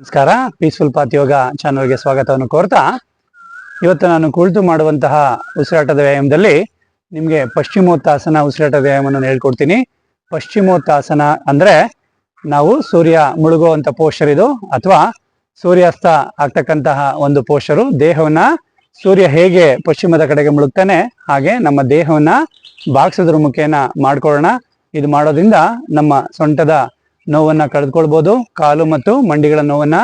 ನಮಸ್ಕಾರ. Peaceful path ಯೋಗ ಚಾನಲ್ಗೆ ಸ್ವಾಗತವನ್ನು ಕೋರ್ತಾ, ಇವತ್ತು ನಾನು ಕುಳಿತು ಮಾಡುವಂತಹ ಉಸಿರಾಟದ ವ್ಯಾಯಾಮದಲ್ಲಿ ನಿಮಗೆ ಪಶ್ಚಿಮೋತ್ತಾಸನ ಉಸಿರಾಟದ ವ್ಯಾಯಾಮವನ್ನು ಹೇಳ್ಕೊಡ್ತೀನಿ. ಪಶ್ಚಿಮೋತ್ತಾಸನ ಅಂದರೆ ನಾವು ಸೂರ್ಯ ಮುಳುಗುವಂಥ ಪೋಷರ್ ಇದು, ಅಥವಾ ಸೂರ್ಯಾಸ್ತ ಆಗ್ತಕ್ಕಂತಹ ಒಂದು ಪೋಷರು ದೇಹವನ್ನ ಸೂರ್ಯ ಹೇಗೆ ಪಶ್ಚಿಮದ ಕಡೆಗೆ ಮುಳುಗ್ತಾನೆ, ಹಾಗೆ ನಮ್ಮ ದೇಹವನ್ನ ಬಾಕ್ಸದ್ರ ಮುಖೇನ ಮಾಡ್ಕೊಳ್ಳೋಣ. ಇದು ಮಾಡೋದ್ರಿಂದ ನಮ್ಮ ಸೊಂಟದ ನೋವನ್ನ ಕಳೆದ್ಕೊಳ್ಬಹುದು ಕಾಲು ಮತ್ತು ಮಂಡಿಗಳ ನೋವನ್ನ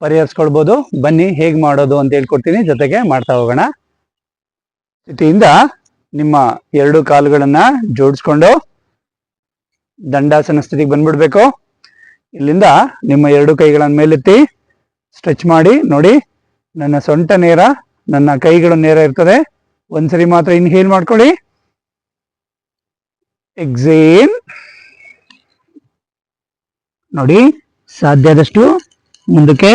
ಪರಿಹರಿಸ್ಕೊಳ್ಬಹುದು ಬನ್ನಿ, ಹೇಗ್ ಮಾಡೋದು ಅಂತ ಹೇಳ್ಕೊಡ್ತೀನಿ. ಜೊತೆಗೆ ಮಾಡ್ತಾ ಹೋಗೋಣ. ಸ್ಥಿತಿಯಿಂದ ನಿಮ್ಮ ಎರಡು ಕಾಲುಗಳನ್ನ ಜೋಡಿಸ್ಕೊಂಡು ದಂಡಾಸನ ಸ್ಥಿತಿಗೆ ಬಂದ್ಬಿಡ್ಬೇಕು. ಇಲ್ಲಿಂದ ನಿಮ್ಮ ಎರಡು ಕೈಗಳನ್ನ ಮೇಲೆತ್ತಿ ಸ್ಟ್ರೆಚ್ ಮಾಡಿ, ನೋಡಿ, ನನ್ನ ಸೊಂಟ ನೇರ, ನನ್ನ ಕೈಗಳು ನೇರ ಇರ್ತದೆ. ಒಂದ್ಸರಿ ಮಾತ್ರ ಇನ್ಹೇಲ್ ಮಾಡ್ಕೊಳ್ಳಿ. ಎಕ್ಸೇಲ್. ನೋಡಿ ಸಾಧ್ಯ ಆದಷ್ಟು ಮುಂದಕ್ಕೆ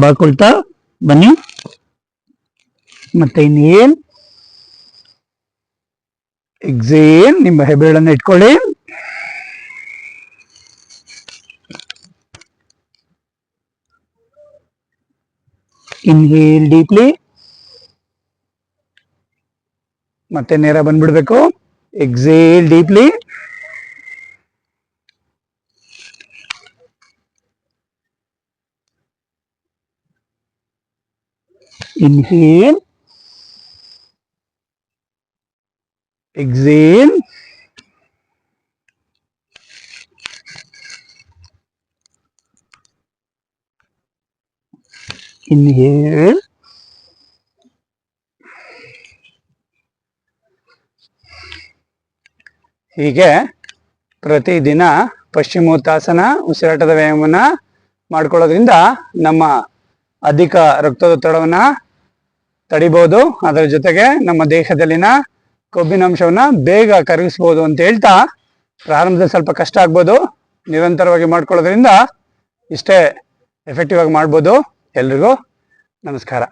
ಬಾಕೊಳ್ತಾ ಬನ್ನಿ. ಮತ್ತೆ ಇನ್ನೇನ್? ಎಕ್ಸೇನ್ ನಿಮ್ಮ ಹೆಬ್ಬೆರಳನ್ನು ಇಟ್ಕೊಳ್ಳಿ. ಇನ್ಹೇಲ್ ಡೀಪ್ಲಿ ಮತ್ತೆ ನೇರ ಬಂದ್ಬಿಡ್ಬೇಕು. Exhale deeply inhale. Exhale. Inhale. ಹೀಗೆ ಪ್ರತಿದಿನ ಪಶ್ಚಿಮೋತ್ತಾಸನ ಉಸಿರಾಟದ ವ್ಯಾಯಾಮವನ್ನ ಮಾಡ್ಕೊಳ್ಳೋದ್ರಿಂದ ನಮ್ಮ ಅಧಿಕ ರಕ್ತದೊತ್ತಡವನ್ನ ತಡಿಬಹುದು ಅದರ ಜೊತೆಗೆ ನಮ್ಮ ದೇಹದಲ್ಲಿನ ಕೊಬ್ಬಿನಾಂಶವನ್ನ ಬೇಗ ಕರಗಿಸ್ಬೋದು ಅಂತ ಹೇಳ್ತಾ ಪ್ರಾರಂಭದಲ್ಲಿ ಸ್ವಲ್ಪ ಕಷ್ಟ ಆಗ್ಬೋದು. ನಿರಂತರವಾಗಿ ಮಾಡ್ಕೊಳ್ಳೋದ್ರಿಂದ ಇಷ್ಟೇ ಎಫೆಕ್ಟಿವ್ ಆಗಿ ಮಾಡ್ಬೋದು. ಎಲ್ರಿಗೂ ನಮಸ್ಕಾರ.